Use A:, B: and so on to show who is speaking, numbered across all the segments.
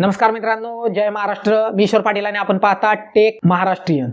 A: नमस्कार मित्रांनो जय महाराष्ट्र. मी ईश्वर पाटील आणि आपण पाहता टेक महाराष्ट्रीयन.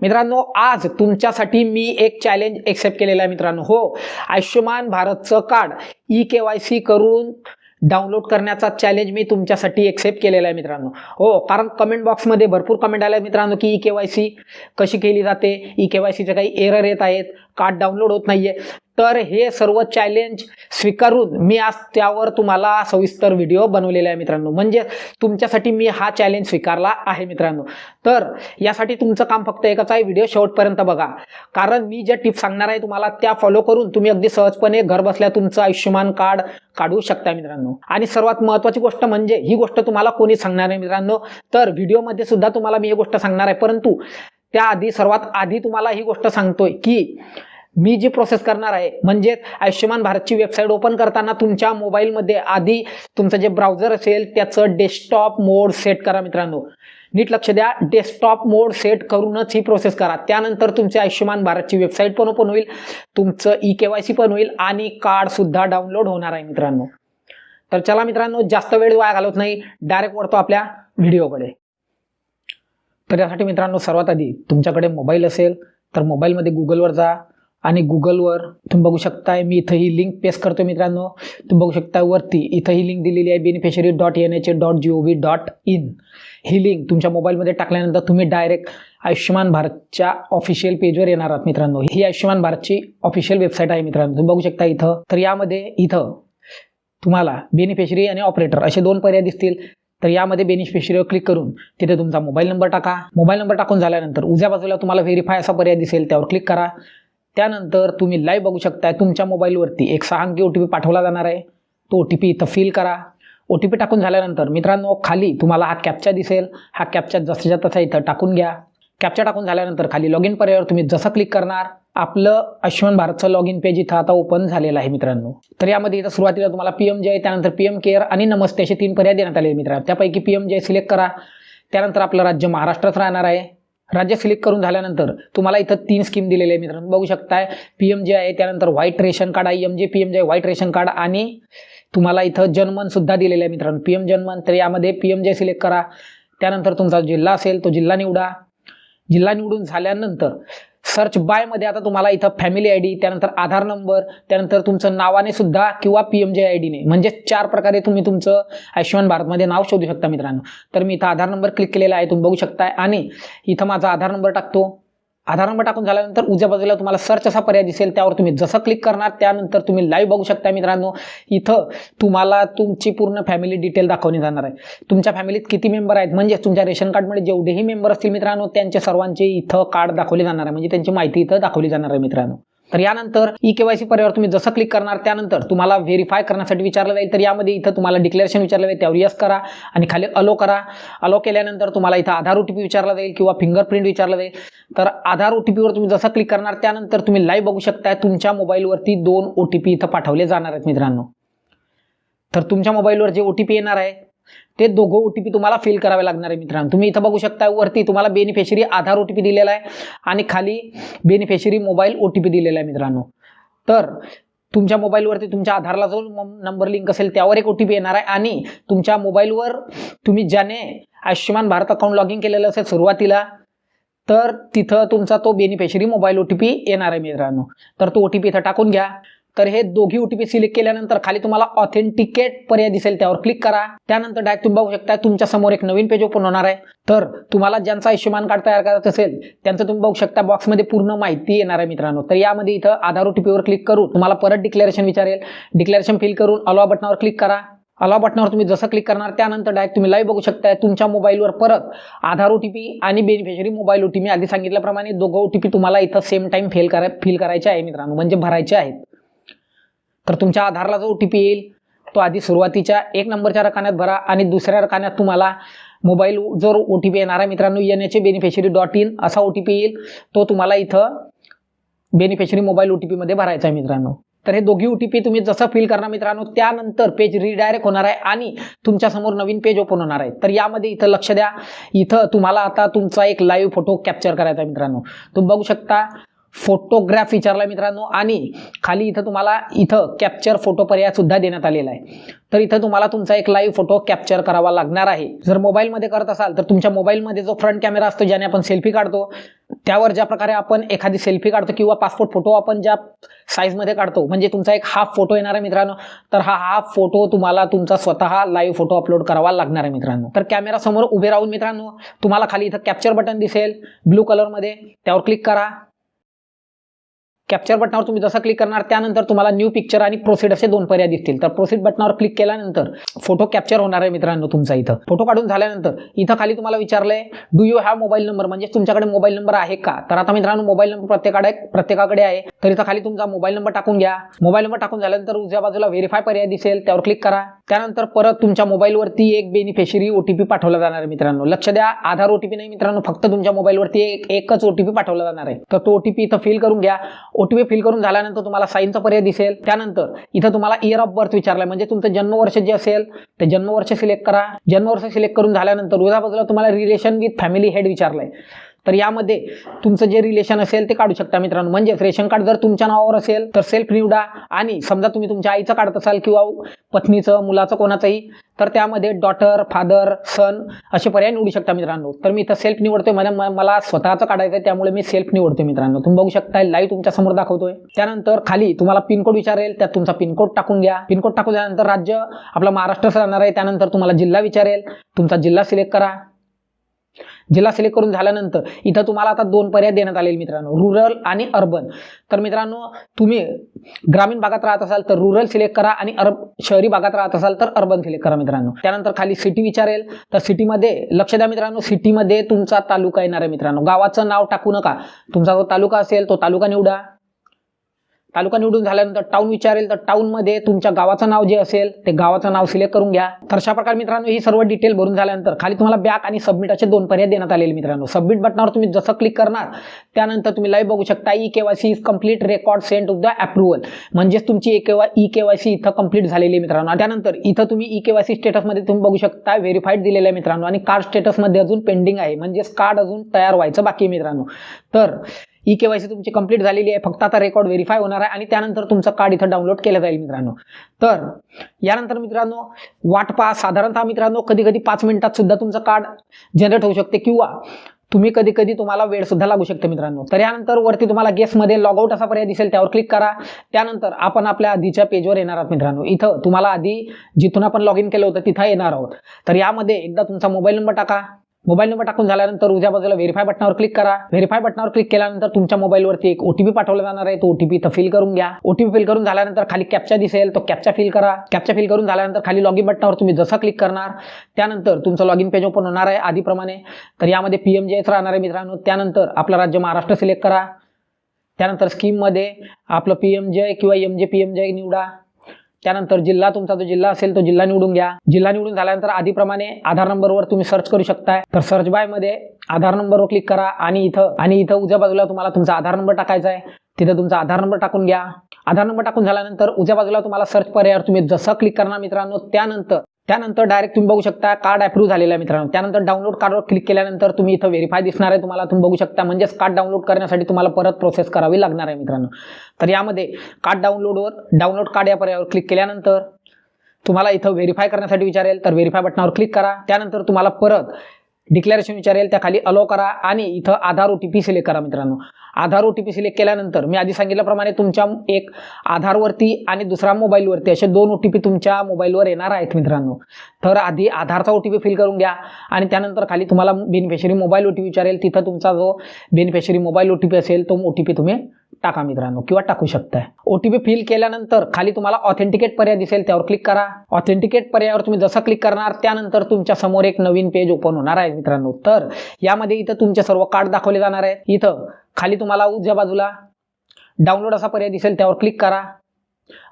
A: मित्रांनो आज तुमच्यासाठी मी एक चॅलेंज एक्सेप्ट केलेलं आहे मित्रांनो. हो Ayushman भारतचं card E K Y C करून डाउनलोड करण्याचा चॅलेंज मी तुमच्यासाठी एक्सेप्ट केलेला आहे मित्रांनो. हो कारण कमेंट बॉक्समध्ये भरपूर कमेंट आल्या मित्रांनो की ई के वाय सी कशी केली जाते. ई के वाय सीचे काही एरर येत आहेत. कार्ड डाउनलोड होत नाही आहे तर हे सर्व चॅलेंज स्वीकारून मी आज त्यावर तुम्हाला सविस्तर व्हिडिओ बनवलेला आहे मित्रांनो. म्हणजे तुमच्यासाठी मी हा चॅलेंज स्वीकारला आहे मित्रांनो. तर यासाठी तुमचं काम फक्त एकच आहे व्हिडिओ शेवटपर्यंत बघा. कारण मी ज्या टिप्स सांगणार आहे तुम्हाला त्या फॉलो करून तुम्ही अगदी सहजपणे घर बसल्या तुमचं आयुष्यमान कार्ड काढू शकता मित्रांनो. आणि सर्वात महत्त्वाची गोष्ट म्हणजे ही गोष्ट तुम्हाला कोणी सांगणार नाही मित्रांनो. तर व्हिडिओमध्ये सुद्धा तुम्हाला मी ही गोष्ट सांगणार आहे. परंतु त्याआधी सर्वात आधी तुम्हाला ही गोष्ट सांगतोय की मी जी प्रोसेस करणार आहे म्हणजे आयुष्यमान भारतची वेबसाईट ओपन करताना तुमच्या मोबाईलमध्ये आधी तुमचं जे ब्राउझर असेल त्याचं डेस्कटॉप मोड सेट करा मित्रांनो. नीट लक्ष द्या डेस्कटॉप मोड सेट करूनच ही प्रोसेस करा. त्यानंतर तुमची आयुष्यमान भारतची वेबसाईट पण ओपन होईल तुमचं ई के वाय सी पण होईल आणि कार्डसुद्धा डाउनलोड होणार आहे मित्रांनो. तर चला मित्रांनो जास्त वेळ वाया घालवत नाही डायरेक्ट वळतो आपल्या व्हिडिओकडे. तर यासाठी मित्रांनो सर्वात आधी तुमच्याकडे मोबाईल असेल तर मोबाईलमध्ये गुगलवर जा आणि गुगलवर तुम्ही बघू शकताय मी इथं ही लिंक पेस्ट करतो मित्रांनो. तुम्ही बघू शकता वरती इथं ही लिंक दिलेली आहे beneficiary dot N H A dot G O V dot in he link तुमच्या मोबाईलमध्ये टाकल्यानंतर तुम्ही डायरेक्ट आयुष्यमान भारतच्या ऑफिशियल पेजवर येणार आहात मित्रांनो. ही आयुष्यमान भारतची ऑफिशियल वेबसाईट आहे मित्रांनो. तुम्ही बघू शकता इथं. तर यामध्ये इथं तुम्हाला बेनिफिशरी आणि ऑपरेटर असे दोन पर्याय दिसतील. तर यामध्ये बेनिफिशरीवर क्लिक करून तिथे तुमचा मोबाईल नंबर टाका. मोबाईल नंबर टाकून झाल्यानंतर उजव्या बाजूला तुम्हाला व्हेरीफाय असा पर्याय दिसेल त्यावर क्लिक करा. त्यानंतर तुम्ही लाईव्ह बघू शकताय. तुमच्या मोबाईलवरती एक सहा अंकी ओ टी पी पाठवला जाणार आहे. तो ओ टी पी इथं फिल करा. ओ टी पी टाकून झाल्यानंतर मित्रांनो खाली तुम्हाला हा कॅप्चा दिसेल. हा कॅप्चा जसच्या तसा इथं टाकून घ्या. कॅप्चा टाकून झाल्यानंतर खाली लॉग इन पर्यायावर तुम्ही जसं क्लिक करणार आपलं आयुष्यमान भारतचं लॉग इन पेज इथं आता ओपन झालेलं आहे मित्रांनो. तर यामध्ये इथं सुरुवातीला तुम्हाला पी एम जय त्यानंतर पी एम केअर आणि नमस्ते असे तीन पर्याय देण्यात आले मित्रांनो. त्यापैकी पी एम जय सिलेक्ट करा. त्यानंतर आपलं राज्य महाराष्ट्रात राहणार आहे. राज्य सिलेक्ट करून झाल्यानंतर तुम्हाला इथं तीन स्कीम दिलेल्या आहे मित्रांनो. बघू शकताय पी एम जे आहे त्यानंतर व्हाईट रेशन कार्ड आहे M J P M J white ration card आणि तुम्हाला इथं जनमन सुद्धा दिलेलं आहे मित्रांनो. पी एम जनमन तर यामध्ये पी एम जे सिलेक्ट करा. त्यानंतर तुमचा जिल्हा असेल तो जिल्हा निवडा. जिल्हा निवडून झाल्यानंतर सर्च बायमध्ये आता तुम्हाला इथं फॅमिली आय डी त्यानंतर आधार नंबर त्यानंतर तुमचं नावाने सुद्धा किंवा पी एम जे आय डीने म्हणजे चार प्रकारे तुम्ही तुमचं आयुष्यमान भारतमध्ये नाव शोधू शकता मित्रांनो. तर मी इथं आधार नंबर क्लिक केलेला आहे तुम्ही बघू शकताय. आणि इथं माझा आधार नंबर टाकतो. आधार नंबर टाकून झाल्यानंतर उजव्या बाजूला तुम्हाला सर्च असा पर्याय दिसेल त्यावर तुम्ही जसं क्लिक करणार त्यानंतर तुम्ही लाईव्ह बघू शकता मित्रांनो. इथं तुम्हाला तुमची पूर्ण फॅमिली डिटेल दाखवली जाणार आहे. तुमच्या फॅमिलीत किती मेंबर आहेत? म्हणजे तुमच्या रेशन कार्डमध्ये जेवढेही मेंबर असतील मित्रांनो त्यांचे सर्वांचे इथं कार्ड दाखवले जाणार आहे. म्हणजे त्यांची माहिती इथं दाखवली जाणार आहे मित्रांनो. तर यानंतर ई के वाय सी तुम्ही जसं क्लिक करणार त्यानंतर तुम्हाला व्हेरीफाय करण्यासाठी विचारलं जाईल. तर यामध्ये इथं तुम्हाला डिक्लेरेशन विचारलं जाईल त्यावर यस करा आणि खाली अलो करा. अलो केल्यानंतर तुम्हाला इथं आधार ओ टी पी विचारला जाईल किंवा फिंगरप्रिंट विचारलं जाईल. तर आधार ओ टी पीवर तुम्ही जसं क्लिक करणार त्यानंतर तुम्ही लाईव्ह बघू शकताय. तुमच्या मोबाईलवरती दोन ओ टी पी इथं पाठवले जाणार आहेत मित्रांनो. तर तुमच्या मोबाईलवर जे ओ टी पी येणार आहे ते दोघं ओ टी पी तुम्हाला फिल करावे लागणार आहे मित्रांनो. तुम्ही इथं बघू शकता वरती तुम्हाला beneficiary Aadhaar O T P दिलेला आहे आणि खाली beneficiary mobile O T P दिलेला आहे मित्रांनो. तर तुमच्या मोबाईलवरती तुमच्या आधारला जो नंबर लिंक असेल त्यावर एक ओ टी पी येणार आहे आणि तुमच्या मोबाईलवर तुम्ही ज्याने Ayushman Bharat account log in केलेलं असेल सुरुवातीला तर तिथं तुमचा तो beneficiary mobile O T P येणार आहे मित्रांनो. तर तो ओ टी पी इथं टाकून घ्या. तर हे दोघी ओ टी पी सिलेक्ट केल्यानंतर खाली तुम्हाला ऑथेंटिकेट पर्याय दिसेल त्यावर क्लिक करा. त्यानंतर डायरेक्ट तुम्ही बघू शकता तुमच्यासमोर एक नवीन पेज ओपन होणार आहे. तर तुम्हाला ज्यांचं आयुष्यमान कार्ड तयार करायचं असेल त्यांचं तुम्ही बघू शकता बॉक्समध्ये पूर्ण माहिती येणार आहे मित्रांनो. तर यामध्ये इथं आधार ओ टी पीवर क्लिक करून तुम्हाला परत डिक्लेरेशन विचारेल. डिक्लेरेशन फिल करून अलॉ बटनावर क्लिक करा. अलाव बटनावर तुम्ही जसं क्लिक करणार त्यानंतर डायरेक्ट तुम्ही लाईव्ह बघू शकता तुमच्या मोबाईलवर परत आधार ओ टी पी आणि beneficiary mobile O T P आधी सांगितल्याप्रमाणे दोघं ओ टी पी तुम्हाला इथं सेम टाईम फेल करा फिल करायचे आहे मित्रांनो. म्हणजे भरायचे आहेत. तर तुमच्या आधारला जो ओ टी पी येईल तो आधी सुरुवातीच्या एक नंबरच्या रकान्यात भरा आणि दुसऱ्या रकान्यात तुम्हाला मोबाईल जर ओ टी पी येणार आहे. मित्रांनो N H A beneficiary dot in असा ओ टी पी येईल. तो तुम्हाला इथं बेनिफिशरी मोबाईल ओ टी पीमध्ये भरायचा आहे मित्रांनो. तर हे दोघी ओ टी पी तुम्ही जसं फिल करणार मित्रांनो त्यानंतर पेज रिडायरेक्ट होणार आहे आणि तुमच्यासमोर नवीन पेज ओपन होणार आहे. तर यामध्ये इथं लक्ष द्या. इथं तुम्हाला आता तुमचा एक लाईव्ह फोटो कॅप्चर करायचा आहे मित्रांनो. तुम्ही बघू शकता फोटोग्राफ विचारला मित्रांनो. आणि खाली इथं तुम्हाला इथं कॅप्चर फोटो पर्याय सुद्धा देण्यात आलेला आहे. तर इथं तुम्हाला तुमचा एक लाईव्ह फोटो कॅप्चर करावा लागणार आहे. जर मोबाईलमध्ये करत असाल तर तुमच्या मोबाईलमध्ये जो फ्रंट कॅमेरा असतो ज्याने आपण सेल्फी काढतो त्यावर ज्या प्रकारे आपण एखादी सेल्फी काढतो किंवा पासपोर्ट फोटो आपण ज्या साईजमध्ये काढतो म्हणजे तुमचा एक हाफ फोटो येणार आहे मित्रांनो. तर हा हाफ फोटो तुम्हाला तुमचा स्वतः लाईव्ह फोटो अपलोड करावा लागणार आहे मित्रांनो. तर कॅमेरा समोर उभे राहून मित्रांनो तुम्हाला खाली इथं कॅप्चर बटन दिसेल ब्लू कलरमध्ये त्यावर क्लिक करा. कॅप्चर बटनावर तुम्ही जसं क्लिक करणार त्यानंतर तुम्हाला न्यू पिक्चर आणि प्रोसीड असे दोन पर्याय दिसतील. तर प्रोसीड बटनावर क्लिक केल्यानंतर फोटो कॅप्चर होणार आहे मित्रांनो तुमचा इथं. फोटो काढून झाल्यानंतर इथं खाली तुम्हाला विचारलंय do you have mobile number म्हणजे तुमच्याकडे मोबाईल नंबर आहे का? तर आता मित्रांनो मोबाईल नंबर प्रत्येकाकडे प्रत्येकाकडे आहे. तर इथं खाली तुमचा मोबाईल नंबर टाकून घ्या. मोबाईल नंबर टाकून झाल्यानंतर उजव्या बाजूला व्हेरीफाय पर्याय दिसेल त्यावर क्लिक करा. त्यानंतर परत तुमच्या मोबाईलवरती एक बेनिफिशरी ओटीपी पाठवला जाणार आहे मित्रांनो. लक्ष द्या आधार ओटीपी नाही मित्रांनो फक्त तुमच्या मोबाईलवरती एक एकच ओटीपी पाठवला जाणार आहे. तर तो ओटीपी इथं फिल करून घ्या. ओटीपी फिल करून झाल्यानंतर तुम्हाला साईनचा पर्याय दिसेल. त्यानंतर इथं तुम्हाला इयर ऑफ बर्थ विचारलाय. म्हणजे तुमचं जन्मवर्ष जे असेल ते जन्मवर्ष सिलेक्ट करा. जन्मवर्ष सिलेक्ट करून झाल्यानंतर उद्या बाजूला तुम्हाला रिलेशन विथ फॅमिली हेड विचारलंय. तर यामध्ये तुमचं जे रिलेशन असेल ते काढू शकता मित्रांनो. म्हणजेच रेशन कार्ड जर तुमच्या नावावर असेल तर सेल्फ निवडा. आणि समजा तुम्ही तुमच्या आईचं काढत असाल किंवा पत्नीचं मुलाचं कोणाचंही तर त्यामध्ये डॉटर फादर सन असे पर्याय निवडू शकता मित्रांनो. तर मी इथं सेल्फ निवडतोय. मला म- मला स्वतःचं काढायचं आहे त्यामुळे मी सेल्फ निवडतोय मित्रांनो. तुम्ही बघू शकता लाईव्ह तुमच्यासमोर दाखवतोय. त्यानंतर खाली तुम्हाला पिनकोड विचारेल त्यात तुमचा पिनकोड टाकून घ्या. पिनकोड टाकून झाल्यानंतर राज्य आपला महाराष्ट्र राहणार आहे. त्यानंतर तुम्हाला जिल्हा विचारेल. तुमचा जिल्हा सिलेक्ट करा. जिल्हा सिलेक्ट करून झाल्यानंतर इथं तुम्हाला आता दोन पर्याय देण्यात आलेले मित्रांनो रुरल आणि अर्बन तर मित्रांनो तुम्ही ग्रामीण भागात राहत असाल तर रुरल सिलेक्ट करा आणि अर्ब शहरी भागात राहत असाल तर अर्बन सिलेक्ट करा मित्रांनो. त्यानंतर खाली सिटी विचारेल. तर सिटीमध्ये लक्ष द्या मित्रांनो सिटीमध्ये तुमचा तालुका येणार आहे मित्रांनो. गावाचं नाव टाकू नका. तुमचा जो तालुका असेल तो तालुका निवडा. तालुका निवडून झाल्यानंतर टाऊन विचारेल तर टाऊनमध्ये तुमच्या गावाचं नाव जे असेल ते गावाचं नाव सिलेक्ट करून घ्या. तर अशा प्रकारे मित्रांनो ही सर्व डिटेल भरून झाल्यानंतर खाली तुम्हाला बॅक आणि सबमिट असे दोन पर्याय देण्यात आलेले मित्रांनो. सबमिट बटनावर तुम्ही जसं क्लिक करणार त्यानंतर तुम्ही लाईव्ह बघू शकता E K is complete record sent of the approval म्हणजेच तुमची ई ई के इथं कंप्लीट झालेली आहे मित्रांनो. त्यानंतर इथं तुम्ही ई के वाय सी स्टेटसमध्ये तुम्ही बघू शकता व्हेरीफाईड दिलेलं आहे मित्रांनो. आणि कार्ड स्टेटसमध्ये अजून पेंडिंग आहे. म्हणजेच कार्ड अजून तयार व्हायचं बाकी मित्रांनो. तर ई के वाय सी तुमची कंप्लीट झालेली आहे. फक्त आता रेकॉर्ड व्हेरीफाय होणार आहे आणि त्यानंतर तुमचं कार्ड इथं डाउनलोड केलं जाईल मित्रांनो. तर यानंतर मित्रांनो वाट पहा. साधारणतः मित्रांनो कधी कधी पाच मिनिटात सुद्धा तुमचं कार्ड जनरेट होऊ शकते किंवा तुम्ही कधी कधी तुम्हाला वेळ सुद्धा लागू शकते मित्रांनो. तर यानंतर वरती तुम्हाला गेस्टमध्ये लॉग आउट असा पर्याय दिसेल त्यावर क्लिक करा. त्यानंतर आपण आपल्या आधीच्या पेजवर येणार आहोत मित्रांनो. इथं तुम्हाला आधी जिथून आपण लॉग इन केलं होतं तिथं येणार आहोत. तर यामध्ये एकदा तुमचा मोबाईल नंबर टाका. मोबाईल नंबर टाकून झाल्यानंतर उद्या बाजूला व्हेरीफाय बटनावर क्लिक करा. व्हेरीफाय बटनावर क्लिक केल्यानंतर तुमच्या मोबाईलवरती एक ओटीपी पाठवला जाणार आहे. तो ओटीपी फिल करून घ्या. ओटीपी फिल करून झाल्यानंतर खाली कॅप्चा दिसेल. तो कॅप्चा फिल करा. कॅप्चा फिल करून झाल्यानंतर खाली लॉग इन बटनावर तुम्ही जसं क्लिक करणार त्यानंतर तुमचं लॉगिन पेज ओपन होणार आहे आधीप्रमाणे. तर यामध्ये पी एम जेच राहणार आहे मित्रांनो. त्यानंतर आपलं राज्य महाराष्ट्र सिलेक्ट करा. त्यानंतर स्कीममध्ये आपलं पी एम जे किंवा एम जे पी एम जे निवडा. त्यानंतर जिल्हा तुमचा जो जिल्हा असेल तो जिल्हा निवडून घ्या. जिल्हा निवडून झाल्यानंतर आधीप्रमाणे आधार नंबरवर तुम्ही सर्च करू शकताय. तर सर्च बायमध्ये आधार नंबरवर क्लिक करा आणि इथं आणि इथं उजव्या बाजूला तुम्हाला तुमचा आधार नंबर टाकायचा आहे. तिथं तुमचा आधार नंबर टाकून घ्या. आधार नंबर टाकून झाल्यानंतर उजव्या बाजूला तुम्हाला सर्च पर्यायावर तुम्ही जसं क्लिक करणार मित्रांनो त्यानंतर त्यानंतर डायरेक्ट तुम्ही बघू शकता कार्ड अप्रूव्ह झालेला आहे मित्रांनो. त्यानंतर डाउनलोड कार्डवर क्लिक केल्यानंतर तुम्ही इथं व्हेरीफाय दिसणार आहे. तुम्हाला तुम्ही बघू शकता म्हणजेच कार्ड डाउनलोड करण्यासाठी तुम्हाला परत प्रोसेस करावी लागणार आहे मित्रांनो. तर यामध्ये कार्ड डाउनलोडवर डाउनलोड कार्ड या पर्यायावर क्लिक केल्यानंतर तुम्हाला इथं व्हेरीफाय करण्यासाठी विचारेल तर व्हेरीफाय बटनावर क्लिक करा. त्यानंतर तुम्हाला परत डिक्लेरेशन विचारेल त्या खाली अलो करा आणि इथं Aadhaar O T P select करा मित्रांनो. Aadhaar O T P select केल्यानंतर मी आधी सांगितल्याप्रमाणे तुमच्या एक आधारवरती आणि दुसऱ्या मोबाईलवरती असे दोन ओ टी पी तुमच्या मोबाईलवर येणार आहेत मित्रांनो. तर आधी आधारचा ओ टी पी फिल करून घ्या आणि त्यानंतर खाली तुम्हाला beneficiary mobile O T P विचारेल. तिथं तुमचा जो beneficiary mobile O T P असेल तो ओ टी पी तुम्ही टाका मित्रांनो किंवा टाकू शकताय. ओ टी पी फिल केल्यानंतर खाली तुम्हाला ऑथेंटिकेट पर्याय दिसेल त्यावर क्लिक करा. ऑथेंटिकेट पर्यायावर तुम्ही जसं क्लिक करणार त्यानंतर तुमच्यासमोर एक नवीन पेज ओपन होणार आहे मित्रांनो. तर यामध्ये इथं तुमचे सर्व कार्ड दाखवले जाणार आहेत. इथं खाली तुम्हाला उजव्या बाजूला डाउनलोड असा पर्याय दिसेल त्यावर क्लिक करा.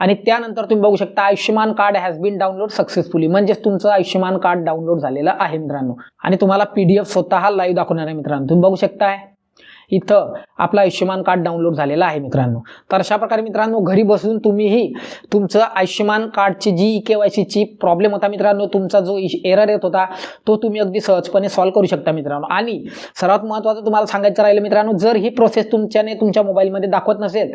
A: आणि त्यानंतर तुम्ही बघू शकता Ayushman card has been download successfully म्हणजेच तुमचं आयुष्यमान कार्ड डाउनलोड झालेलं आहे मित्रांनो. आणि तुम्हाला पी डी एफ स्वतः लाईव्ह दाखवणार आहे मित्रांनो. तुम्ही बघू शकताय. इथं आपलं आयुष्यमान कार्ड डाउनलोड झालेलं आहे मित्रांनो. तर अशा प्रकारे मित्रांनो घरी बसून तुम्हीही तुमचं आयुष्यमान कार्डची जी ई के वाय सीची प्रॉब्लेम होता मित्रांनो तुमचा जो एरर येत होता तो तुम्ही अगदी सहजपणे सॉल्व्ह करू शकता मित्रांनो. आणि सर्वात महत्त्वाचं तुम्हाला सांगायचं राहिलं मित्रांनो जर ही प्रोसेस तुमच्याने तुमच्या मोबाईलमध्ये दाखवत नसेल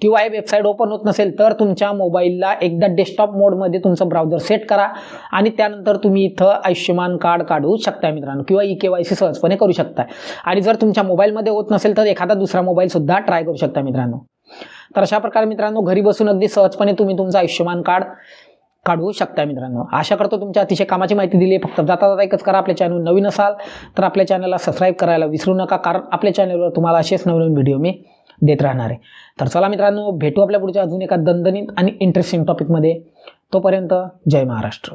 A: किंवा हे वेबसाईट ओपन होत नसेल तर तुमच्या मोबाईलला एकदा डेस्कटॉप मोडमध्ये तुमचं ब्राउझर सेट करा आणि त्यानंतर तुम्ही इथं आयुष्यमान कार्ड काढू शकता मित्रांनो किंवा ई के वाय सी सहजपणे करू शकता. आणि जर तुमच्या मोबाईलमध्ये होत नसेल तर एखादा दुसरा मोबाईलसुद्धा ट्राय करू शकता मित्रांनो. तर अशा प्रकारे मित्रांनो घरी बसून अगदी सहजपणे तुम्ही तुमचं आयुष्यमान कार्ड काढू शकता मित्रांनो. आशा करतो तुमच्या अतिशय कामाची माहिती दिली आहे. फक्त जाता जाता एकच करा आपल्या चॅनल नवीन असाल तर आपल्या चॅनलला सबस्क्राईब करायला विसरू नका कारण आपल्या चॅनलवर तुम्हाला असेच नवीन व्हिडिओ मी देत राहणार आहे. तर चला मित्रांनो भेटू आपल्या पुढच्या अजून एका दणदणीत आणि इंटरेस्टिंग टॉपिकमध्ये तोपर्यंत जय महाराष्ट्र.